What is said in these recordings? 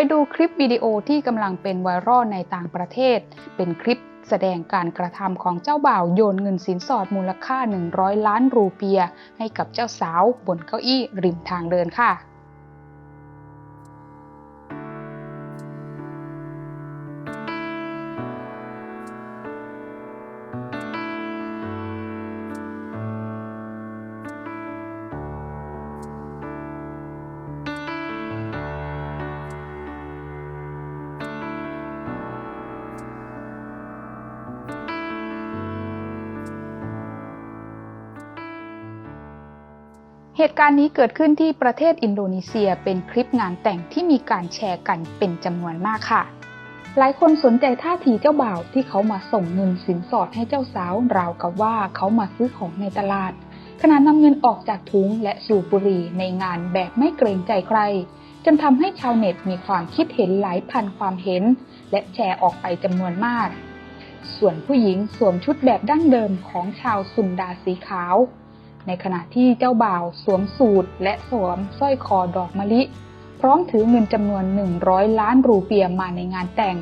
ไปดูคลิปวิดีโอที่กำลังเป็นไวรัลในต่างประเทศ เป็นคลิปแสดงการกระทำของเจ้าบ่าวโยนเงินสินสอดมูลค่า 100 ล้านรูเปีย ให้กับเจ้าสาวบนเก้าอี้ริมทางเดินค่ะ เหตุการณ์นี้เกิดขึ้นที่ประเทศอินโดนีเซียเป็นคลิปงานแต่งที่มีการแชร์กันเป็นจำนวนมากค่ะ หลายคนสนใจท่าทีเจ้าบ่าวที่เขามาส่งเงินสินสอดให้เจ้าสาวราวกับว่าเขามาซื้อของในตลาด ขณะนำเงินออกจากถุงและสูบบุหรี่ในงานแบบไม่เกรงใจใคร จนทำให้ชาวเน็ตมีความคิดเห็นหลายพันความเห็น และแชร์ออกไปจำนวนมาก ส่วนผู้หญิงสวมชุดแบบดั้งเดิมของชาวสุนดาสีขาว ในขณะที่เจ้าบ่าวสวมสูทและสวมสร้อยคอดอกมะลิ พร้อมถือเงินจำนวน 100 ล้านรูเปียมาในงานแต่ง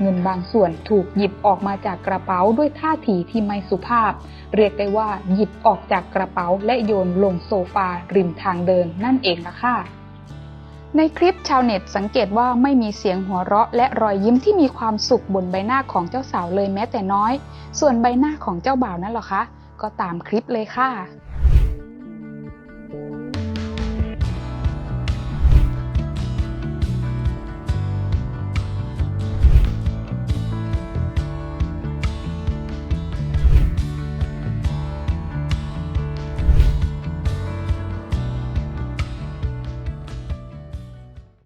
เงินบางส่วนถูกหยิบออกมาจากกระเป๋าด้วยท่าทีที่ไม่สุภาพ เรียกได้ว่าหยิบออกจากกระเป๋าและโยนลงโซฟาริมทางเดินนั่นเองละค่ะในคลิปชาวเน็ตสังเกตว่าไม่มีเสียงหัวเราะ และรอยยิ้มที่มีความสุขบนใบหน้าของเจ้าสาวเลยแม้แต่น้อย ส่วนใบหน้าของเจ้าบ่าวนั่นหรอคะ ก็ตามคลิปเลยค่ะ